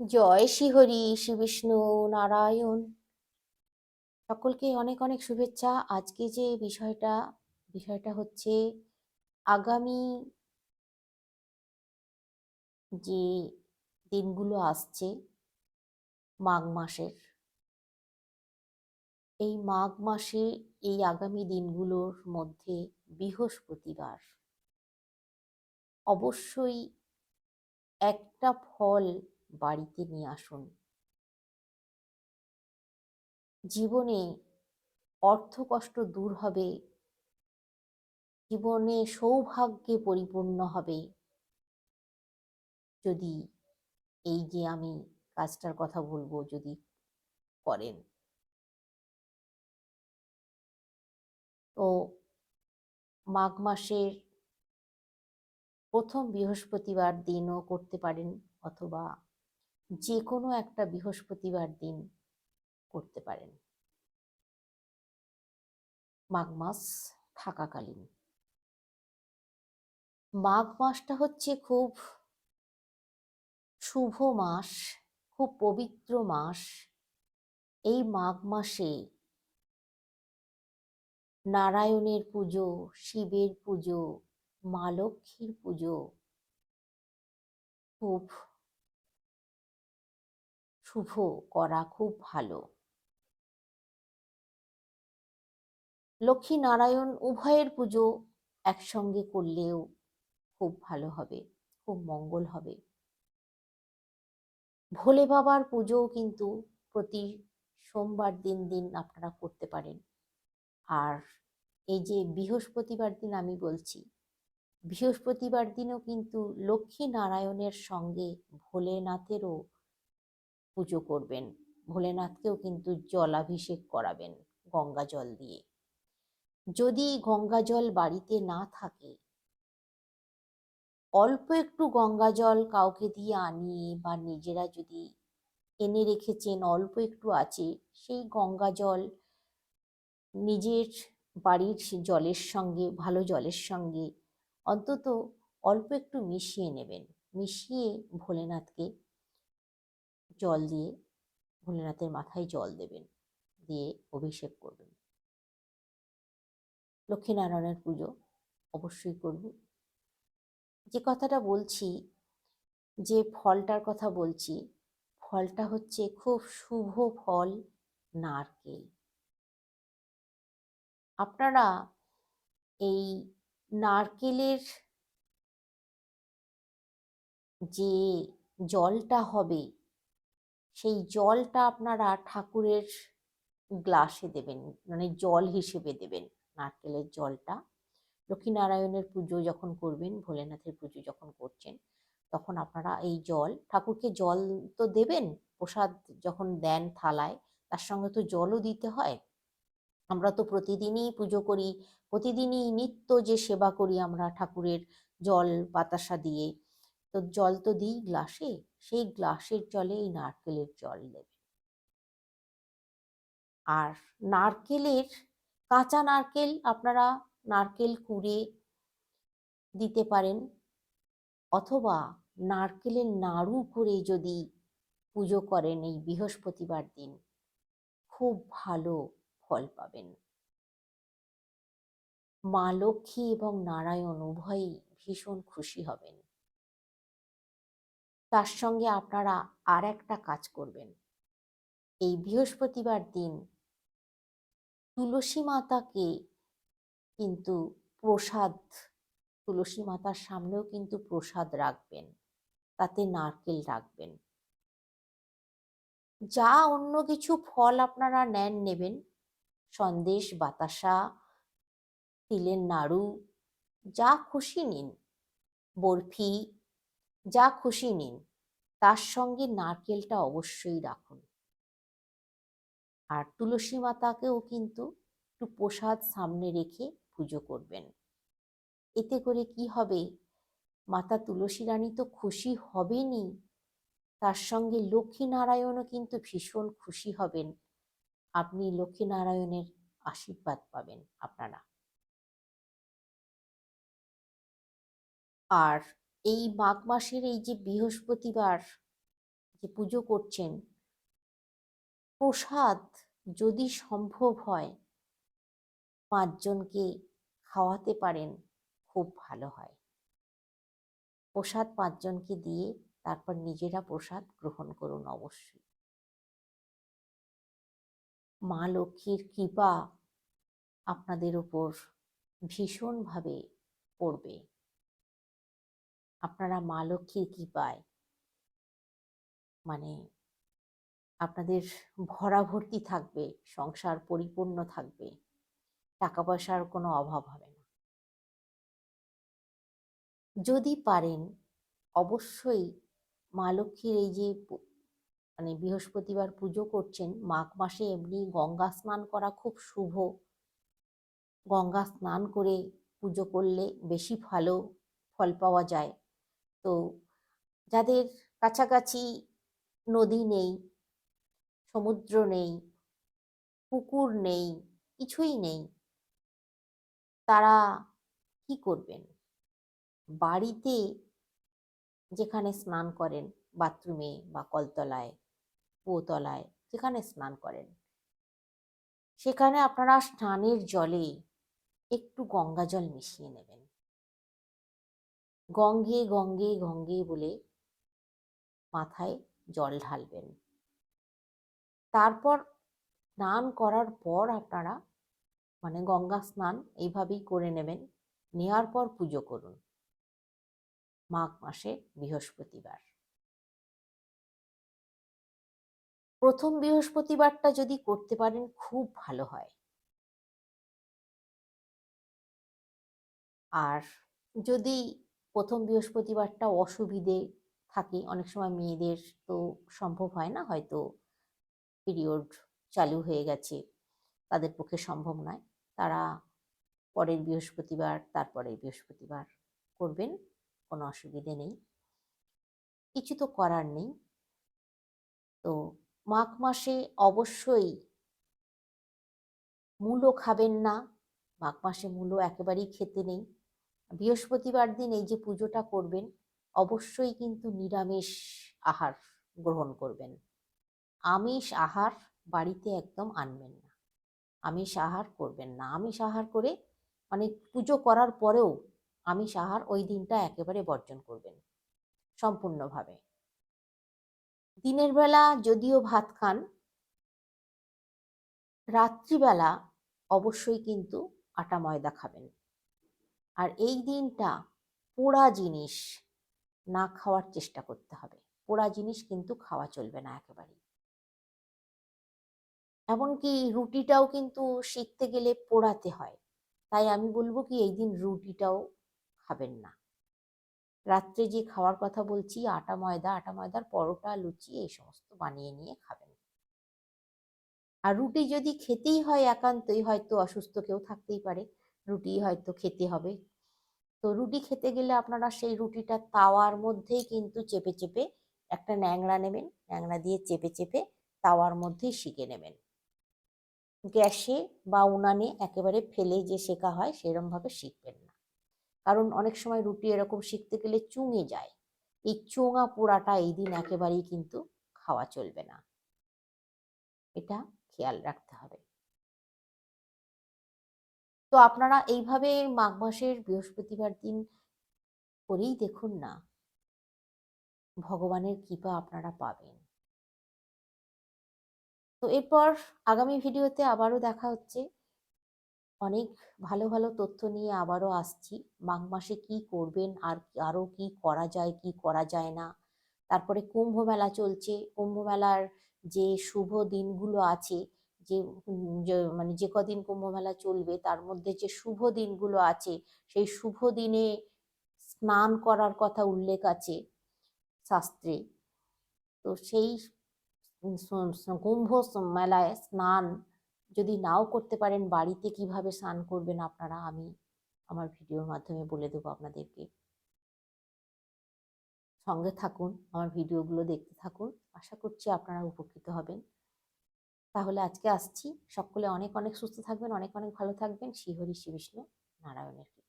জয় শ্রীহরি শ্রী বিষ্ণু নারায়ণ। সকলকে অনেক অনেক শুভেচ্ছা। আজকে যে বিষয়টা বিষয়টা হচ্ছে আগামী যে দিনগুলো আসছে, মাঘ মাসের, এই মাঘ মাসে এই আগামী দিনগুলোর মধ্যে বৃহস্পতিবার অবশ্যই একটা ফল বাড়িতে নিয়ে আসুন। জীবনে অর্থ কষ্ট দূর হবে। জীবনে সৌভাগ্যে পরিপূর্ণ হবে। যদি এই যে আমি কাজটার কথা বলব, যদি করেন। তো মাঘ মাসের প্রথম বৃহস্পতিবার দিনও করতে পারেন অথবা যে কোনো একটা বৃহস্পতিবার দিন করতে পারেন। মাঘ মাস থাকাকালীন। মাঘ মাসটা হচ্ছে খুব শুভ মাস, খুব পবিত্র মাস। এই মাঘ মাসে নারায়ণের পুজো, শিবের পুজো, মা লক্ষ্মীর পুজো খুব শুভ করা খুব ভালো। লক্ষ্মী নারায়ণ উভয়ের পুজো একসঙ্গে করলেও খুব ভালো হবে, খুব মঙ্গল হবে। ভোলে বাবার পুজোও কিন্তু প্রতি সোমবার দিন দিন আপনারা করতে পারেন। আর এই যে বৃহস্পতিবার দিন আমি বলছি, বৃহস্পতিবার দিনও কিন্তু লক্ষ্মী নারায়ণের সঙ্গে ভোলেনাথেরও পুজো করবেন। ভোলেনাথকেও কিন্তু জলাভিষেক করাবেন গঙ্গা জল দিয়ে। যদি গঙ্গা জল বাড়িতে না থাকে, অল্প একটু গঙ্গা জল কাউকে দিয়ে আনিয়ে বা নিজেরা যদি এনে রেখেছেন, অল্প একটু আছে, সেই গঙ্গা জল নিজের বাড়ির জলের সঙ্গে, ভালো জলের সঙ্গে অন্তত অল্প একটু মিশিয়ে নেবেন। মিশিয়ে ভোলেনাথকে জল দিয়ে ভোলেনাথের মাথায় জল দেবেন, দিয়ে অভিষেক করবেন। লক্ষ্মীনারায়ণের পুজো অবশ্যই করব। যে কথাটা বলছি, যে ফলটার কথা বলছি, ফলটা হচ্ছে খুব শুভ ফল নারকেল। আপনারা এই নারকেলের যে জলটা হবে সেই জলটা আপনারা ঠাকুরের গ্লাসে দেবেন মানে জল হিসেবে দেবেন নারকেলের জলটা। লক্ষ্মীনারায়ণের পুজো যখন করবেন, ভোলেনাথের পুজো যখন করছেন, তখন আপনারা এই জল, ঠাকুরকে জল তো দেবেন, প্রসাদ যখন দেন থালায়, তার সঙ্গে তো জলও দিতে হয়। আমরা তো প্রতিদিনই পুজো করি, প্রতিদিনই নিত্য যে সেবা করি আমরা ঠাকুরের জল বাতাসা দিয়ে তো জল তো দিই গ্লাসে, সেই গ্লাসের জলে এই নারকেলের জল দেবে আর নারকেলের, কাঁচা নারকেল আপনারা নারকেল কুড়ে দিতে পারেন, অথবা নারকেলের নাড়ু করে যদি পুজো করেন এই বৃহস্পতিবার দিন, খুব ভালো ফল পাবেন। মা লক্ষ্মী এবং নারায়ণ উভয়ই ভীষণ খুশি হবেন। তার সঙ্গে আপনারা আর একটা কাজ করবেন। এই বৃহস্পতিবার দিন তুলসী মাতাকে কিন্তু প্রসাদ, তুলসী মাতার সামনেও কিন্তু প্রসাদ রাখবেন, তাতে নারকেল রাখবেন। যা অন্য কিছু ফল আপনারা নেন, নেবেন। সন্দেশ, বাতাসা, তিলের নাড়ু, যা খুশি নিন। বরফি যা খুশি নিন, তার সঙ্গে নারকেলটা অবশ্যই রাখুন। আর তুলসী মাতাকেও কিন্তু একটু প্রসাদ সামনে রেখে পুজো করবেন। এতে করে কি হবে? মাতা তুলসী রানী তো খুশি হবেনই। তার সঙ্গে লক্ষ্মী নারায়ণও কিন্তু ভীষণ খুশি হবেন। আপনি লক্ষ্মী নারায়ণের আশীর্বাদ পাবেন আপনারা। আর এই মাঘ মাসের এই যে বৃহস্পতিবার যে পুজো করছেন, প্রসাদ যদি সম্ভব হয়, পাঁচজনকে খাওয়াতে পারেন, খুব ভালো হয়। প্রসাদ পাঁচজনকে দিয়ে তারপর নিজেরা প্রসাদ গ্রহণ করুন অবশ্যই। মা লক্ষ্মীর কৃপা আপনাদের উপর ভীষণভাবে পড়বে। আপনারা মা লক্ষ্মীর কৃপায় মানে আপনাদের ভরাভর্তি থাকবে, সংসার পরিপূর্ণ থাকবে, টাকা পয়সার কোনো অভাব হবে না। যদি পারেন, অবশ্যই মা লক্ষ্মীর এই যে মানে বৃহস্পতিবার পুজো করছেন, মাঘ মাসে এমনি গঙ্গা স্নান করা খুব শুভ। গঙ্গা স্নান করে পুজো করলে বেশি ভালো ফল পাওয়া যায়। তো যাদের কাছাকাছি নদী নেই, সমুদ্র নেই, পুকুর নেই, কিছুই নেই, তারা কি করবেন? বাড়িতে যেখানে স্নান করেন, বাথরুমে বা কলতলায় কুয়োতলায় যেখানে স্নান করেন, সেখানে আপনারা স্নানের জলে একটু গঙ্গা জল মিশিয়ে নেবেন। গঙ্গে গঙ্গে গঙ্গে বলে মাথায় জল ঢালবেন। তারপর স্নান করার পর আপনারা মানে গঙ্গা স্নান এইভাবেই করে নেবেন। নেওয়ার পর পুজো করুন। মাঘ মাসে বৃহস্পতিবার। প্রথম বৃহস্পতিবারটা যদি করতে পারেন খুব ভালো হয়। আর যদি প্রথম বৃহস্পতিবারটা অসুবিধে থাকে। অনেক সময় মেয়েদের তো সম্ভব হয় না, হয়তো পিরিয়ড চালু হয়ে গেছে, তাদের পক্ষে সম্ভব নয়। তারা পরের বৃহস্পতিবার, তারপরের বৃহস্পতিবার করবেন, কোনো অসুবিধে নেই। কিছু তো করার নেই। তো মাঘ মাসে অবশ্যই মূলো খাবেন না। মাঘ মাসে মূলো একেবারেই খেতে নেই। বৃহস্পতিবার দিন এই যে পুজোটা করবেন, অবশ্যই কিন্তু নিরামিষ আহার গ্রহণ করবেন। আমিষ আহার বাড়িতে একদম আনবেন না। আমিষ আহার করবেন না। আমিষ আহার করে মানে পুজো করার পরেও আমিষ আহার ওই দিনটা একেবারে বর্জন করবেন, সম্পূর্ণভাবে। দিনের বেলা যদিও ভাত খান, রাত্রিবেলা অবশ্যই কিন্তু আটা ময়দা খাবেন। আর এই দিনটা পোড়া জিনিস না খাওয়ার চেষ্টা করতে হবে। পোড়া জিনিস কিন্তু খাওয়া চলবে না একেবারেই। এমনকি রুটিটাও কিন্তু শিখতে গেলে পোড়াতে হয়। তাই আমি বলব কি, এই দিন রুটিটাও খাবেন না। রাত্রে যে খাওয়ার কথা বলছি, আটা ময়দা, আটা ময়দার পরোটা, লুচি, এই সমস্ত বানিয়ে নিয়ে খাবেন। আর রুটি যদি খেতেই হয় একান্তই, হয়তো অসুস্থ কেউ থাকতেই পারে। রুটি হয়তো খেতে হবে। তো রুটি খেতে গেলে আপনারা সেই রুটিটা তাওয়ার মধ্যেই কিন্তু চেপে চেপে একটা ন্যাংড়া নেবেন। ন্যাংড়া দিয়ে চেপে চেপে তাওয়ার মধ্যেই শিখে নেবেন। গ্যাসে বা উনানে একেবারে ফেলে যে শেখা হয় সেরমভাবে শিখবেন না। কারণ অনেক সময় রুটি এরকম শিখতে গেলে চুঙে যায়। এই চোঙা পোড়াটা এই দিন একেবারেই কিন্তু খাওয়া চলবে না। এটা খেয়াল রাখতে হবে। তো আপনারা এইভাবে মাঘ মাসের বৃহস্পতিবার দিন করেই দেখুন না। ভগবানের কৃপা আপনারা পাবেন। তো এরপর আগামী ভিডিওতে আবারও দেখা হচ্ছে। অনেক ভালো ভালো তথ্য নিয়ে আবারও আসছি। মাঘ মাসে কি করবেন? আর আরও কি করা যায়, কি করা যায় না? তারপরে কুম্ভ মেলা চলছে। কুম্ভ মেলার যে শুভ দিনগুলো আছে যে মানে যে কদিন কুম্ভ মেলা চলবে তার মধ্যে যে শুভ দিনগুলো আছে, সেই শুভ দিনে স্নান করার কথা উল্লেখ আছে শাস্ত্রে। তো সেই কুম্ভ মেলায় স্নান যদি নাও করতে পারেন, বাড়িতে কীভাবে স্নান করবেন আপনারা আমি আমার ভিডিওর মাধ্যমে বলে দেবো আপনাদেরকে। সঙ্গে থাকুন, আমার ভিডিওগুলো দেখতে থাকুন। আশা করছি আপনারা উপকৃত হবেন। তাহলে আজকে আসছি সকলে অনেক অনেক সুস্থ থাকবেন, অনেক অনেক ভালো থাকবেন শ্রীহরি শ্রী বিষ্ণু, নারায়ণের।